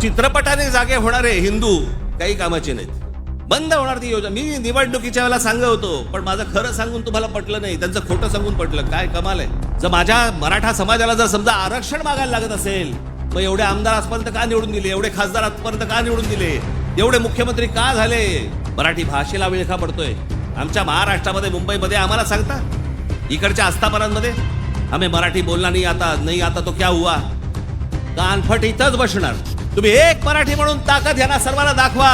चित्रपटाने जागे होणारे हिंदू काही कामाचे नाहीत. बंद होणार ती योजना. मी निवडणुकीच्या वेळेला सांगत होतो पण माझं खरं सांगून तुम्हाला पटलं नाही. त्यांचं खोटं सांगून पटलं. काय कमाल आहे. जर माझ्या मराठा समाजाला जर समजा आरक्षण मागायला लागत असेल मग एवढे आमदार आजपर्यंत का निवडून दिले? एवढे खासदार आजपर्यंत का निवडून दिले? एवढे मुख्यमंत्री का झाले? मराठी भाषेला विळखा पडतोय? आमच्या महाराष्ट्रामध्ये मुंबईमध्ये आम्हाला सांगता? इकडच्या आस्थापनांमध्ये? आम्ही मराठी बोलला नाही आता नाही आता तो क्या हुआ? कानफट इथंच बसणार. तुम्ही एक मराठी म्हणून ताकद यांना सर्वांना दाखवा.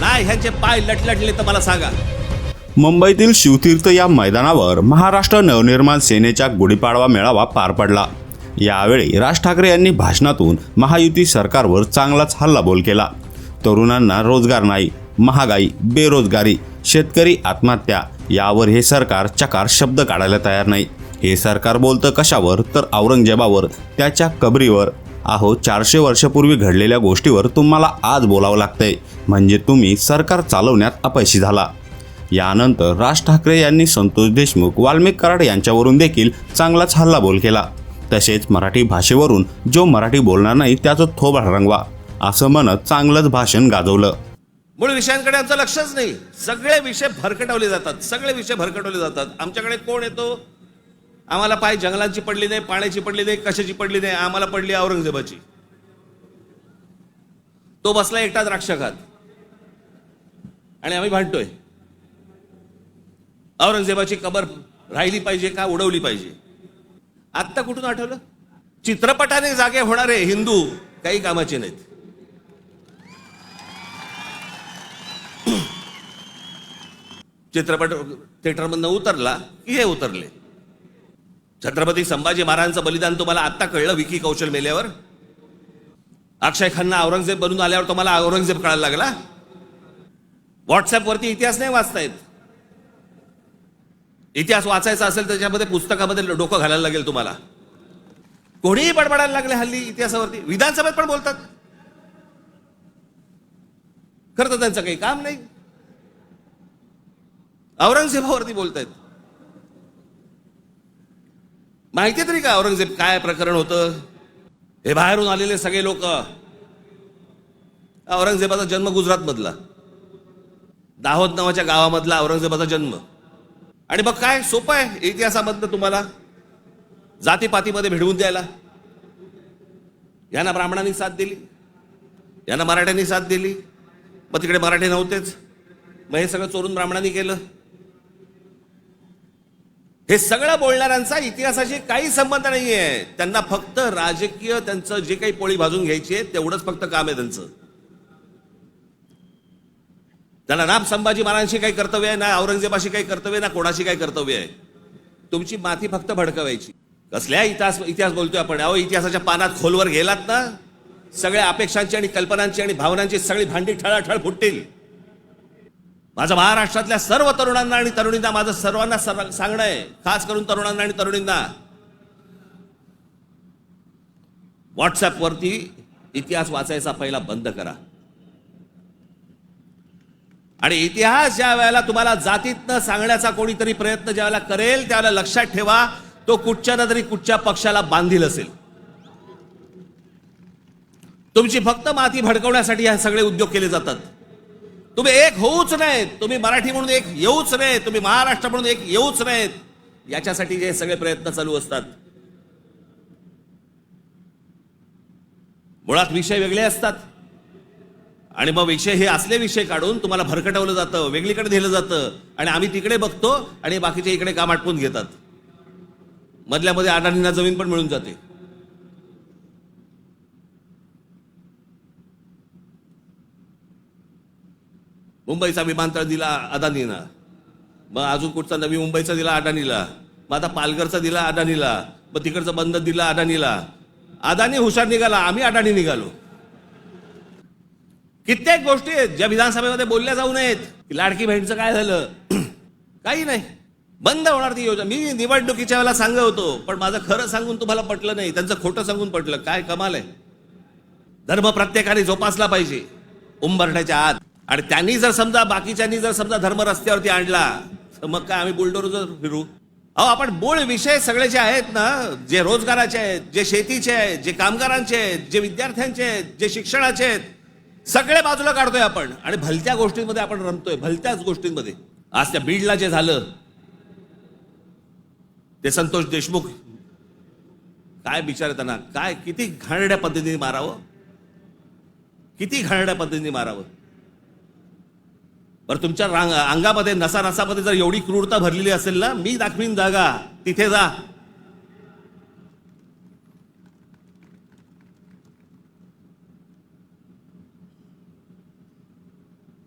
नाही ह्यांचे पाय लटलटले तर मला सांगा. मुंबईतील शिवतीर्थ या मैदानावर महाराष्ट्र नवनिर्माण सेनेचा गुढीपाडवा मेळावा पार पडला. यावेळी राज ठाकरे यांनी भाषणातून महायुती सरकारवर चांगलाच हल्लाबोल केला. तरुणांना रोजगार नाही महागाई बेरोजगारी शेतकरी आत्महत्या यावर हे सरकार चकार शब्द काढायला तयार नाही. हे सरकार बोलतं कशावर? तर औरंगजेबावर त्याच्या कबरीवर. अहो चारशे वर्षापूर्वी घडलेल्या गोष्टीवर तुम्हाला आज बोलावं लागतंय. म्हणजे तुम्ही सरकार चालवण्यात अपयशी झाला. यानंतर राज ठाकरे यांनी संतोष देशमुख वाल्मिक कराड यांच्यावरून देखील चांगलाच हल्लाबोल केला. तसेच मराठी भाषेवरून जो मराठी बोलणार नाही त्याचं थोबाड रंगवा. असं म्हणत चांगलंच भाषण गाजवलं. मूळ विषयांकडे आमचं लक्षच नाही. सगळे विषय भरकटवले जातात. सगळे विषय भरकटवले जातात. आमच्याकडे कोण येतो? आम्हाला पाय जंगलांची पडली नाही पाण्याची पडली नाही कशाची पडली नाही आम्हाला पडली औरंगजेबाची. तो बसला एकटा द्राक्षघात आणि आम्ही भांडतोय. औरंगजेबाची कबर राहिली पाहिजे का उडवली पाहिजे? आत्ता कुठून आठवलं? चित्रपटाने जागे होणारे हिंदू काही कामाचे नाहीत. चित्रपट थिएटरमधनं उतरला की हे उतरले. छत्रपती संभाजी महाराजांचं बलिदान तुम्हाला आत्ता कळलं विकी कौशल मेल्यावर? अक्षय खन्ना औरंगजेब बनून आल्यावर तुम्हाला औरंगजेब कळायला लागला? व्हॉट्सअपवरती इतिहास नाही वाचतायत. इतिहास वाचायचा असेल त्याच्यामध्ये पुस्तकामध्ये डोकं घालायला लागेल तुम्हाला. कोणीही बडबडायला लागले हल्ली इतिहासावरती. विधानसभेत पण बोलतात. खरं तर त्यांचं काही काम नाही. औरंगजेबावरती बोलतायत. माहिती तरी का औरंगजेब काय प्रकरण होतं? हे बाहेरून आलेले सगळे लोक. औरंगजेबाचा जन्म गुजरात मधला. दाहोद नावाच्या गावामधला औरंगजेबाचा जन्म. आणि मग काय? सोपं आहे इतिहासामधनं तुम्हाला. जातीपातीमध्ये भिडवून द्यायला. यांना ब्राह्मणांनी साथ दिली. यांना मराठ्यांनी साथ दिली. मग तिकडे मराठी नव्हतेच. मग हे सगळं चोरून ब्राह्मणांनी केलं. हे सगळं बोलणाऱ्यांचा इतिहासाशी काही संबंध नाहीये. त्यांना फक्त राजकीय त्यांचं जे काही पोळी भाजून घ्यायची आहे तेवढंच फक्त काम आहे त्यांचं. त्यांना ना संभाजी महाराजांशी काही कर्तव्य आहे ना औरंगजेबाशी काही कर्तव्य आहे ना कोणाशी काही कर्तव्य आहे. तुमची माती फक्त भडकवायची. कसल्या इतिहास इतिहास बोलतोय आपण? अहो इतिहासाच्या पानात खोलवर गेलात ना सगळ्या अपेक्षांची आणि कल्पनांची आणि भावनांची सगळी भांडी ठळाठळ फुटतील. माझं महाराष्ट्रातल्या सर्व तरुणांना आणि तरुणींना माझं सर्वांना सर्व सांगणं आहे. खास करून तरुणांना आणि तरुणींना. व्हॉट्सॲपवरती इतिहास वाचायचा पहिला बंद करा. आणि इतिहास ज्या वेळेला तुम्हाला जातीतनं सांगण्याचा कोणीतरी प्रयत्न ज्या वेळेला करेल त्यावेळेला लक्षात ठेवा तो कुठच्या ना तरी कुठच्या पक्षाला बांधील असेल. तुमची फक्त माती भडकवण्यासाठी हे सगळे उद्योग केले जातात. तुम्ही एक होऊच नाहीत तुम्ही मराठी म्हणून एक येऊच नाहीत तुम्ही महाराष्ट्र म्हणून एक येऊच नाहीत याच्यासाठी जे सगळे प्रयत्न चालू असतात. मुळात विषय वेगळे असतात. आणि मग विषय हे असले विषय काढून तुम्हाला भरकटवलं जातं वेगळीकडे दिलं जातं. आणि आम्ही तिकडे बघतो आणि बाकीचे इकडे काम आटपून घेतात. मधल्यामध्ये अडाणींना जमीन पण मिळून जाते. मुंबईचा विमानतळ दिला अदानीला मग अजून कुठचा नवी मुंबईचा दिला अडाणीला मग आता पालघरचा दिला अडाणीला मग तिकडचं बंद दिला अडाणीला अदानी हुशार निघाला आम्ही अडाणी निघालो. कित्येक गोष्टी आहेत ज्या विधानसभेमध्ये बोलल्या जाऊ नयेत. की लाडकी बहिणीचं काय झालं? काही नाही. बंद होणार ती योजना. मी निवडणुकीच्या वेळेला सांगत होतो पण माझं खरं सांगून तुम्हाला पटलं नाही. त्यांचं खोटं सांगून पटलं. काय कमाल आहे. धर्म प्रत्येकाने जोपासला पाहिजे. उंबरठ्याच्या आत. आणि त्यांनी जर समजा बाकीच्यांनी जर समजा धर्म रस्त्यावरती आणला तर मग काय आम्ही बुलडोर फिरू? अहो आपण मूळ विषय सगळे जे आहेत ना जे रोजगाराचे आहेत जे शेतीचे आहेत जे कामगारांचे आहेत जे विद्यार्थ्यांचे आहेत जे शिक्षणाचे आहेत सगळे बाजूला काढतोय आपण. आणि भलत्या गोष्टींमध्ये आपण रमतोय भलत्याच गोष्टींमध्ये. आज त्या बीडला जे झालं ते संतोष देशमुख. काय विचार त्यांना काय किती घाणड्या पद्धतीने मारावं? किती घाणड्या पद्धतीने मारावं? बरं तुमच्या रांग अंगामध्ये नसा नसामध्ये जर एवढी क्रूरता भरलेली असेल ना मी दाखवीन जागा. तिथे जा.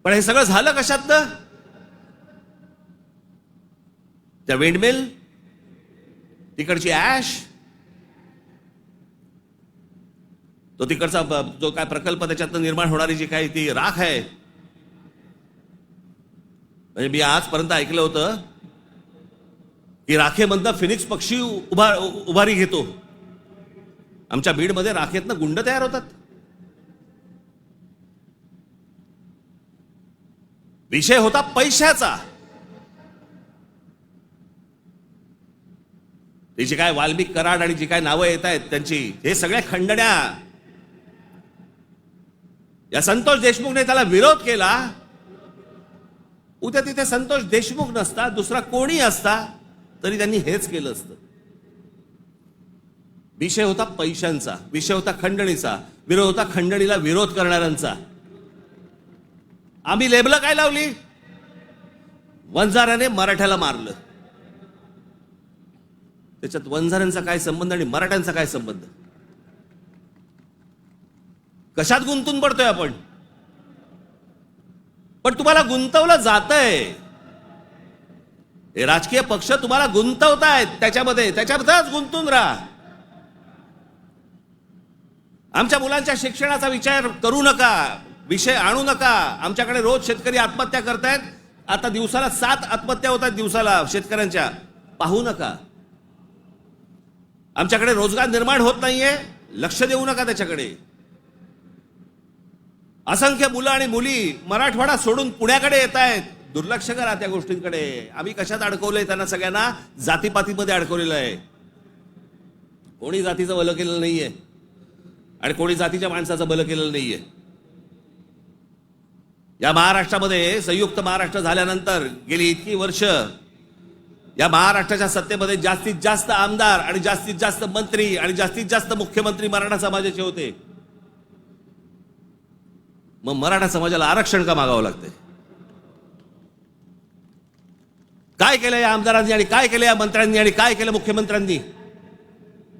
पण हे सगळं झालं कशात त्या विंडमिल तिकडची ऍश तो तिकडचा जो काय प्रकल्प त्याच्यातनं निर्माण होणारी जी काही ती राख आहे म्हणजे मी आजपर्यंत ऐकलं होतं की राखेमधनं फिनिक्स पक्षी उभा उभारी घेतो. आमच्या बीडमध्ये राखेतनं गुंड तयार होतात. विषय होता पैशाचा. ती काय वाल्मिक कराड आणि जी काय नावं येत आहेत त्यांची हे सगळ्या खंडण्या. या संतोष देशमुखने त्याला विरोध केला. उद्या तिथे संतोष देशमुख नसता दुसरा कोणी असता तरी त्यांनी हेच केलं असतं. विषय होता पैशांचा विषय होता खंडणीचा विरोध होता खंडणीला विरोध करणाऱ्यांचा. आम्ही लेबलं काय लावली? वंजाऱ्याने मराठ्याला मारलं. त्याच्यात वंजाऱ्यांचा काय संबंध आणि मराठ्यांचा काय संबंध? कशात गुंतून पडतोय आपण? पण तुम्हाला गुंतवलं जातंय. हे राजकीय पक्ष तुम्हाला गुंतवतायत त्याच्यामध्ये. त्याच्यामध्येच गुंतून राहा. आमच्या मुलांच्या शिक्षणाचा विचार करू नका. विषय आणू नका. आमच्याकडे रोज शेतकरी आत्महत्या करतायत. आता दिवसाला सात आत्महत्या होतात दिवसाला शेतकऱ्यांच्या. पाहू नका. आमच्याकडे रोजगार निर्माण होत नाहीये. लक्ष देऊ नका त्याच्याकडे. असंख्य मुलं आणि मुली मराठवाडा सोडून पुण्याकडे येत आहेत. दुर्लक्ष करा त्या गोष्टींकडे. आम्ही कशात अडकवलंय त्यांना सगळ्यांना? जातीपातीमध्ये अडकवलेलं आहे. कोणी जातीचं भलं केलेलं नाहीये. आणि कोणी जातीच्या माणसाचं भलं केलेलं नाहीये. या महाराष्ट्रामध्ये संयुक्त महाराष्ट्र झाल्यानंतर गेली इतकी वर्ष या महाराष्ट्राच्या सत्तेमध्ये जास्तीत जास्त आमदार आणि जास्तीत जास्त मंत्री आणि जास्तीत जास्त मुख्यमंत्री मराठा समाजाचे होते. मग मराठा समाजाला आरक्षण का मागावं लागतंय? काय केलं या आमदारांनी आणि काय केलं या मंत्र्यांनी आणि काय केलं मुख्यमंत्र्यांनी?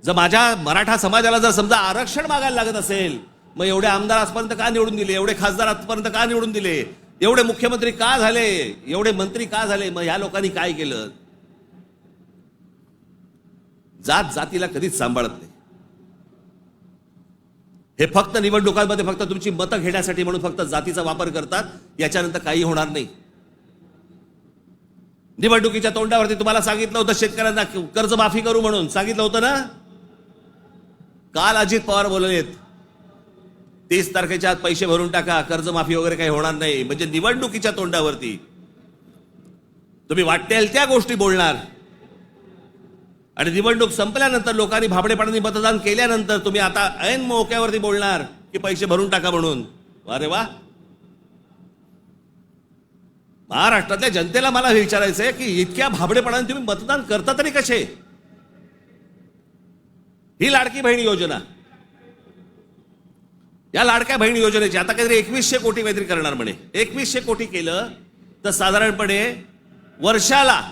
जर माझ्या मराठा समाजाला जर समजा आरक्षण मागायला लागत असेल मग एवढे आमदार आजपर्यंत का निवडून दिले? एवढे खासदार आजपर्यंत का निवडून दिले? एवढे मुख्यमंत्री का झाले? एवढे मंत्री का झाले? मग ह्या लोकांनी काय केलं? जात जातीला कधीच सांभाळत नाही. हे फक्त निवडणुकांमध्ये फक्त तुमची मतं घेण्यासाठी म्हणून फक्त जातीचा वापर करतात याच्यानंतर काही होणार नाही. निवडणुकीच्या तोंडावरती तुम्हाला सांगितलं होतं शेतकऱ्यांना कर्जमाफी करू म्हणून. सांगितलं होतं ना? काल अजित पवार बोललेत तीस तारखेच्या आत पैसे भरून टाका कर्जमाफी वगैरे काही होणार नाही. म्हणजे निवडणुकीच्या तोंडावरती. तुम्ही वाटेल त्या गोष्टी बोलणार. आणि निवडणूक संपल्यानंतर लोकांनी भाबडेपणाने मतदान केल्यानंतर तुम्ही आता ऐन मोक्यावरती बोलणार की पैसे भरून टाका म्हणून. अरे वा. महाराष्ट्रातल्या जनतेला मला हे विचारायचं आहे की इतक्या भाबडेपणाने तुम्ही मतदान करता तरी कसे? ही लाडकी बहीण योजना. या लाडक्या बहीण योजनेची आता काहीतरी एकवीसशे कोटी काहीतरी करणार म्हणे. एकवीसशे कोटी केलं तर साधारणपणे वर्षाला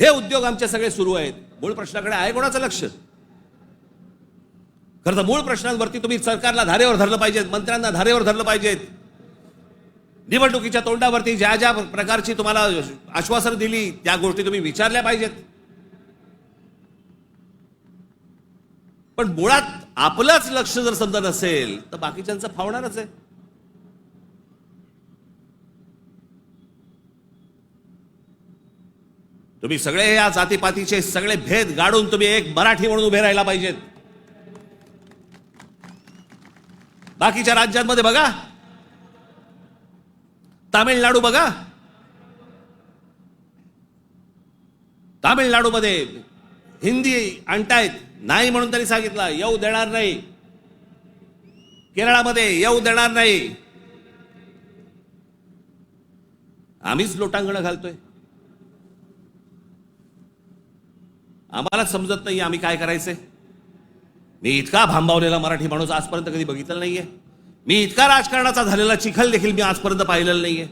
हे उद्योग आमचे सगळे सुरू आहेत. मूळ प्रश्नाकडे आहे कोणाचं लक्ष? खरं तर मूळ प्रश्नांवरती तुम्ही सरकारला धारेवर धरलं पाहिजेत मंत्र्यांना धारेवर धरलं पाहिजेत. निवडणुकीच्या तोंडावरती ज्या ज्या प्रकारची तुम्हाला आश्वासनं दिली त्या गोष्टी तुम्ही विचारल्या पाहिजेत. पण मुळात आपलंच लक्ष जर समजा नसेल तर बाकीच्यांचं फावणारच आहे. तुम्ही सगळे या जातीपातीचे सगळे भेद गाडून तुम्ही एक मराठी म्हणून उभे राहायला पाहिजेत. बाकीच्या राज्यांमध्ये बघा. तामिळनाडू बघा. तामिळनाडूमध्ये हिंदी आणतायत. नाही म्हणून तरी सांगितलं येऊ देणार नाही. केरळामध्ये येऊ देणार नाही. आम्हीच लोटांगण घालतोय. आम्हाला समजत नाही आम्ही काय करायचंय. मी इतका भांबावलेला मराठी माणूस आजपर्यंत कधी बघितलं नाहीये. मी इतका राजकारणाचा झालेला चिखल देखील मी आजपर्यंत पाहिलेला नाहीये.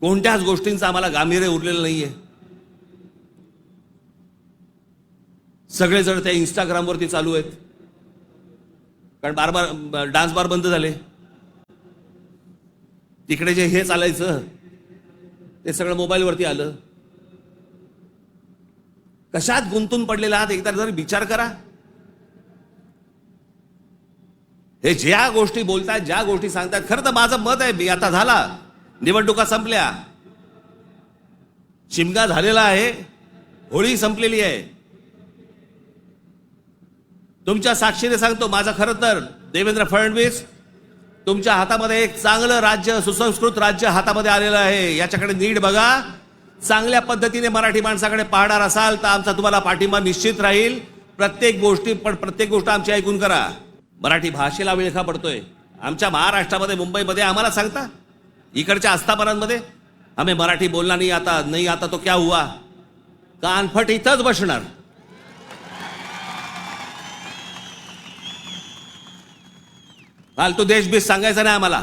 कोणत्याच गोष्टींचं आम्हाला गांभीर्य उरलेलं नाहीये. सगळेजण त्या इंस्टाग्रामवरती चालू आहेत. कारण बार बार डान्स बार बंद झाले. तिकडे जे हे चालायचं ते सगळं मोबाईलवरती आलं. कशात गुंतून पडलेला आहात? एकदा जर विचार करा. हे ज्या गोष्टी बोलतात ज्या गोष्टी सांगतात खरं तर माझं मत आहे मी आता झाला. निवडणुका संपल्या. शिमगा झालेला आहे होळी संपलेली आहे. तुमच्या साक्षीने सांगतो माझं खरं तर देवेंद्र फडणवीस तुमच्या हातामध्ये एक चांगलं राज्य सुसंस्कृत राज्य हातामध्ये आलेलं आहे. याच्याकडे नीट बघा. चांगल्या पद्धतीने मराठी माणसाकडे पाहणार असाल तर आमचा तुम्हाला पाठिंबा निश्चित राहील. प्रत्येक गोष्टी पण प्रत्येक गोष्ट आमची ऐकून करा. मराठी भाषेला विळखा पडतोय. आमच्या महाराष्ट्रामध्ये मुंबईमध्ये आम्हाला सांगता? इकडच्या आस्थापनांमध्ये? आम्ही मराठी बोलला नाही आता नाही आता तो क्या हुआ? कानफट इथंच बसणार. फालतू देश बीस सांगायचा नाही आम्हाला.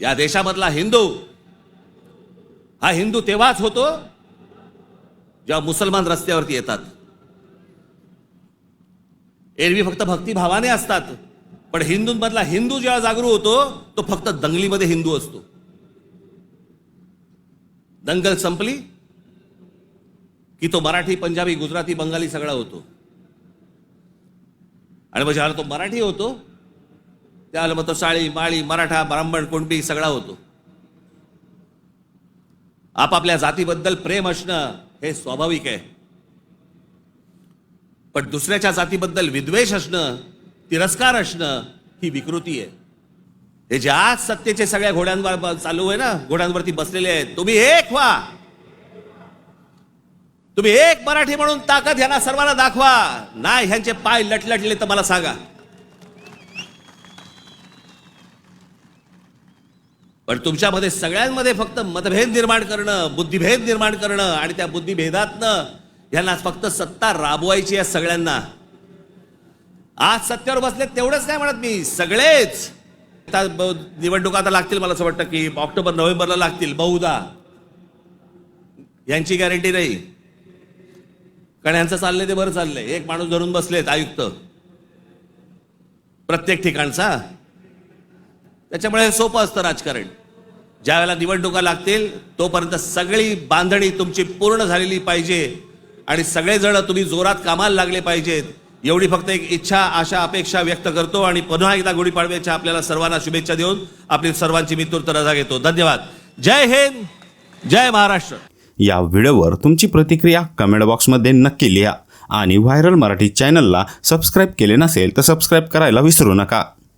या देशामधला हिंदू. हा हिंदू तेव्हाच होतो जेव्हा मुसलमान रस्त्यावरती येतात. एरवी फक्त भक्तिभावाने असतात पण हिंदूंमधला हिंदू जेव्हा जागरूक होतो तो फक्त दंगलीमध्ये हिंदू असतो. दंगल संपली की तो मराठी पंजाबी गुजराती बंगाली सगळा होतो. आणि मग ज्यावेळेला तो मराठी होतो त्याला मग तो साळी माळी मराठा ब्राह्मण कुणबी सगळा होतो. आपापल्या जातीबद्दल प्रेम असणं हे स्वाभाविक आहे. पण दुसऱ्याच्या जातीबद्दल विद्वेष असणं तिरस्कार असणं ही विकृती आहे. हे जे आज सत्तेचे सगळ्या घोड्यांवर चालू आहे ना घोड्यांवरती बसलेले आहेत तुम्ही एक व्हा. तुम्ही एक मराठी म्हणून ताकद यांना सर्वांना दाखवा. नाही ह्यांचे पाय लटलटले तर मला सांगा. पण तुमच्यामध्ये सगळ्यांमध्ये फक्त मतभेद निर्माण करणं बुद्धिभेद निर्माण करणं आणि त्या बुद्धिभेदातनं ह्यांना फक्त सत्ता राबवायची आहे सगळ्यांना. आज सत्तेवर बसले तेवढंच काय म्हणत मी सगळेच. निवडणुका आता लागतील मला असं वाटतं की ऑक्टोबर नोव्हेंबरला लागतील बहुधा. यांची गॅरंटी नाही. कारण यांचं चाललंय ते बरं चाललंय. एक माणूस धरून बसलेत आयुक्त. प्रत्येक ठिकाणचा. त्याच्यामुळे सोपं असतं राजकारण. ज्या वेळेला निवडणुका लागतील तोपर्यंत सगळी बांधणी तुमची पूर्ण झालेली पाहिजे आणि सगळेजण तुम्ही जोरात कामाला लागले पाहिजेत. एवढी फक्त एक इच्छा आशा अपेक्षा व्यक्त करतो आणि पुन्हा एकदा गुढीपाडव्याच्या आपल्याला सर्वांना शुभेच्छा देऊन आपली सर्वांची मी रजा घेतो. धन्यवाद. जय हिंद जय महाराष्ट्र. या व्हिडिओवर तुमची प्रतिक्रिया कमेंट बॉक्समध्ये नक्की लिहा आणि व्हायरल मराठी चॅनलला सबस्क्राईब केले नसेल तर सबस्क्राईब करायला विसरू नका.